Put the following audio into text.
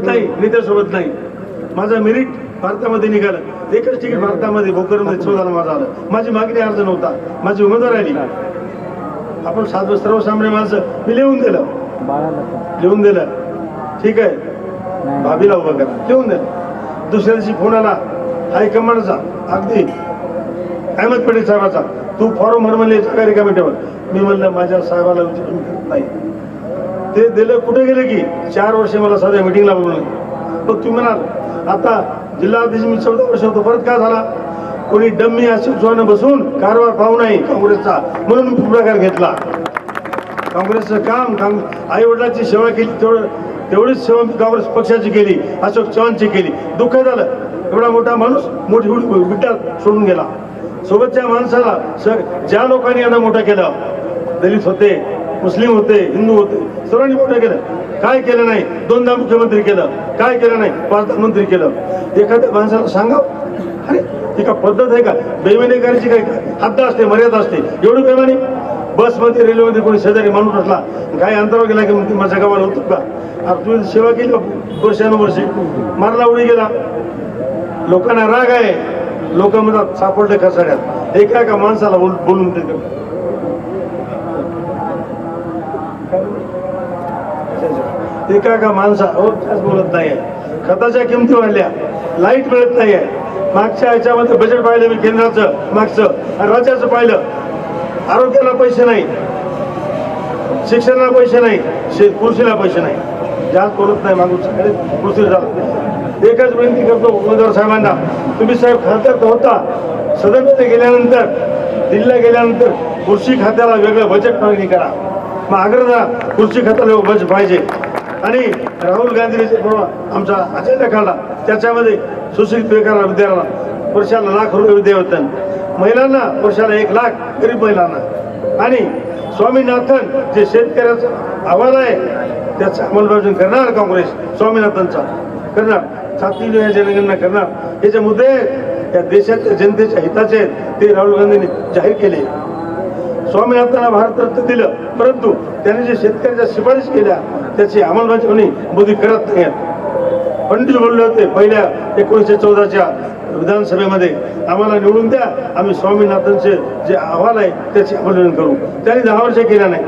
सोबत नाही नेत्यासोबत नाही. माझा मेरिट भारतामध्ये निघालं. एकच तिकीट भारतामध्ये भोकरमध्ये शोधायला माझा आलं. माझी मागणी अर्ज नव्हता. माझी उमेदवार आली. आपण सात सर्वसामान्य माणसं मी लिहून दिलं. लिहून दिलं. ठीक आहे. भाभीला उभं करा. लिहून दिलं. दुसऱ्या दिवशी फोन आला. हायकमांडचा. अगदी. अहमद पटेल साहेबाचा. तू फॉर्म भर म्हणले ठेवल मी म्हणलं माझ्या साहेबाला विचारून नाही. ते दिलं कुठे गेले की? चार वर्ष मला साध्या मिटिंगला बोलवलं मग तुम्ही म्हणाल आता जिल्हाध्यक्ष मी चौदा वर्ष होतो परत काय झाला? कोणी डम्मी अशोक बसून कारभार पाहू नाही काँग्रेसचा. म्हणून मी पुढाकार घेतला. काँग्रेसचं काम काम आई वडिलांची सेवा केली तेवढं तेवढीच सेवा मी काँग्रेस पक्षाची केली अशोक चव्हाणची केली. दुःख झालं. एवढा मोठा माणूस मोठी एवढी विटा सोडून गेला. सोबतच्या माणसाला सर ज्या लोकांनी यांना मोठं केलं दलित होते मुस्लिम होते हिंदू होते सर्वांनी मोठं केलं. काय केलं नाही? दोनदा मुख्यमंत्री केलं. काय केलं नाही? पाचदा मंत्री केलं. एखाद्या माणसाला सांगा. अरे ती का पद्धत आहे का? बेमानी करायची काय? हद्द असते मर्यादा असते. एवढी बेमानी बसमध्ये रेल्वेमध्ये कोणी शेजारी माणूस असला काय अंतरावर गेला की म्हणते माझ्या गावाला होतो का? अरे तुम्ही सेवा केली वर्षानुवर्षी. मारला उडी गेला. लोकांना राग आहे. लोक म्हणतात सापडले कसाड्यात एका एका माणसाला बोल- बोलून ते एका का माणसा? हो त्याच बोलत नाहीये. खताच्या किमती वाढल्या. लाइट मिळत नाहीये. मागच्या ह्याच्यामध्ये बजेट पाहिलं मी केंद्राचं मागचं. आणि राज्याचं पाहिलं. आरोग्याला पैसे नाही. शिक्षणाला पैसे नाही. शे- कृषीला पैसे नाही. जास्त बोलत नाही मागून सगळे कृषी झालं एकच विनंती करतो उमेदवार साहेबांना. तुम्ही साहेब खात्यात होता. सदनमध्ये गेल्यानंतर दिल्लीला गेल्यानंतर कृषी खात्याला वेगळं बजेट मागणी करा. मग कृषी खताला वेगळं पाहिजे. आणि राहुल गांधीचे जे आमचा अजेंडा काढला त्याच्यामध्ये सुशिक्षित बेकार विद्यार्थ्यांना वर्षाला लाख रुपये विद्यावेतन महिलांना वर्षाला एक लाख गरीब महिलांना. आणि स्वामीनाथन जे शेतकऱ्याचं आव्हान आहे त्याचं अंमलबजावणी करणार काँग्रेस स्वामीनाथनचा. करणार. सातवी जनगणना करणार. हे जे मुद्दे आहेत या देशाच्या जनतेच्या हिताचे आहेत ते राहुल गांधींनी जाहीर केले. स्वामीनाथांना भारतरत्न दिलं. परंतु त्यांनी जे शेतकऱ्याच्या शिफारस केल्या त्याची अंमलबजावणी मोदी करत नाही आहेत पंडित बोलले होते पहिल्या एकोणीसशे चौदाच्या विधानसभेमध्ये आम्हाला निवडून द्या आम्ही स्वामीनाथनचे जे अहवाल आहे त्याची अंमलबजावणी करू. त्यांनी दहा वर्ष केल्या नाही.